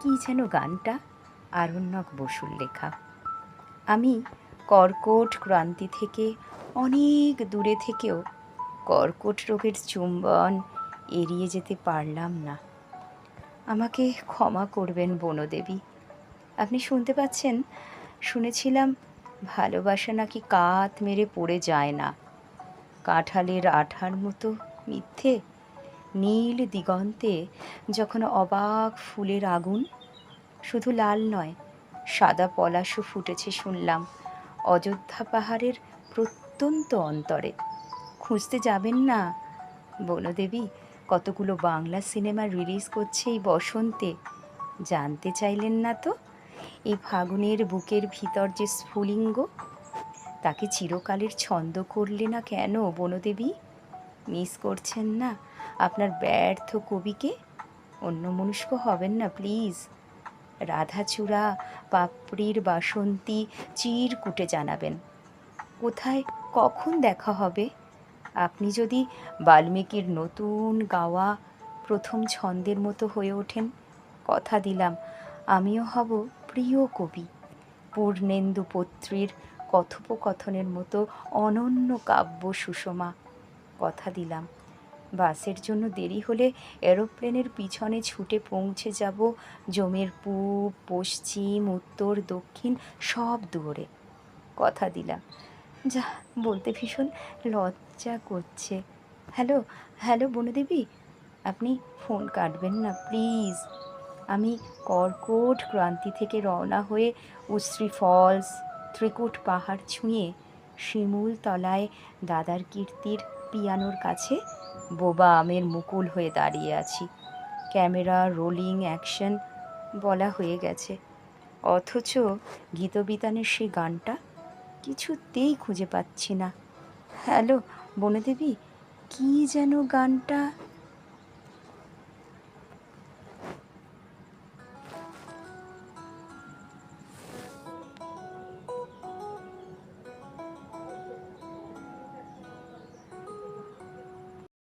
কী যেন গানটা? আরণ্যক বসুর লেখা। আমি কর্কট ক্রান্তি থেকে, অনেক দূরে থেকেও কর্কট রোগের চুম্বন এড়িয়ে যেতে পারলাম না। আমাকে ক্ষমা করবেন বনদেবী। আপনি শুনতে পাচ্ছেন? শুনেছিলাম, ভালোবাসা নাকি কাত মেরে পড়ে যায় না। কাঁঠালের আঠার মতো মিথ্যে নীল দিগন্তে যখন অবাক ফুলের আগুন, শুধু লাল নয়, সাদা পলাশও ফুটেছে শুনলাম, অযোধ্যা পাহাড়ের প্রত্যন্ত অন্তরে। খুঁজতে যাবেন না? বনদেবী, কতগুলো বাংলা সিনেমা রিলিজ করছে এই বসন্তে, জানতে চাইলেন না তো? এই ফাগুনের বুকের ভিতর যে স্ফুলিঙ্গ, তাকে চিরকালের ছন্দ করলে না কেন বনদেবী? মিস করছেন না? আপনার ব্যর্থ কবিকে অন্য মনুষ্ক হবেন না, প্লিজ। রাধাচূড়া পাপড়ির বাসন্তী চিরকুটে জানাবেন। কোথায়, কখন দেখা হবে? আপনি যদি বাল্মীকির নতুন গাওয়া প্রথম ছন্দের মতো হয়ে ওঠেন, কথা দিলাম, আমিও হব প্রিয় কবি। পূর্ণেন্দু পত্রীর কথোপকথনের মতো অনন্য কাব্য সুষমা, কথা দিলাম। বাসের জন্য দেরি হলে এরোপ্লেনের পিছনে ছুটে পৌঁছে যাব জমের পূব, পশ্চিম, উত্তর, দক্ষিণ, সব দূরে কথা দিলাম। যা, বলতে ভীষণ লজ্জা করছে। হ্যালো হ্যালো বনদেবী, আপনি ফোন কাটবেন না, প্লিজ। আমি কর্কট ক্রান্তি থেকে রওনা হয়ে উশ্রী ফলস, ত্রিকুট পাহাড় ছুঁয়ে শিমুল তলায় দাদার কীর্তির পিয়ানোর কাছে বোবা আমের মুকুল হয়ে দাঁড়িয়ে আছি। ক্যামেরা, রোলিং, অ্যাকশন বলা হয়ে গেছে। অথচ গীতবিতানের সেই গানটা কিছুতেই খুঁজে পাচ্ছি না। হ্যালো, বনদেবী, কী যেন গানটা?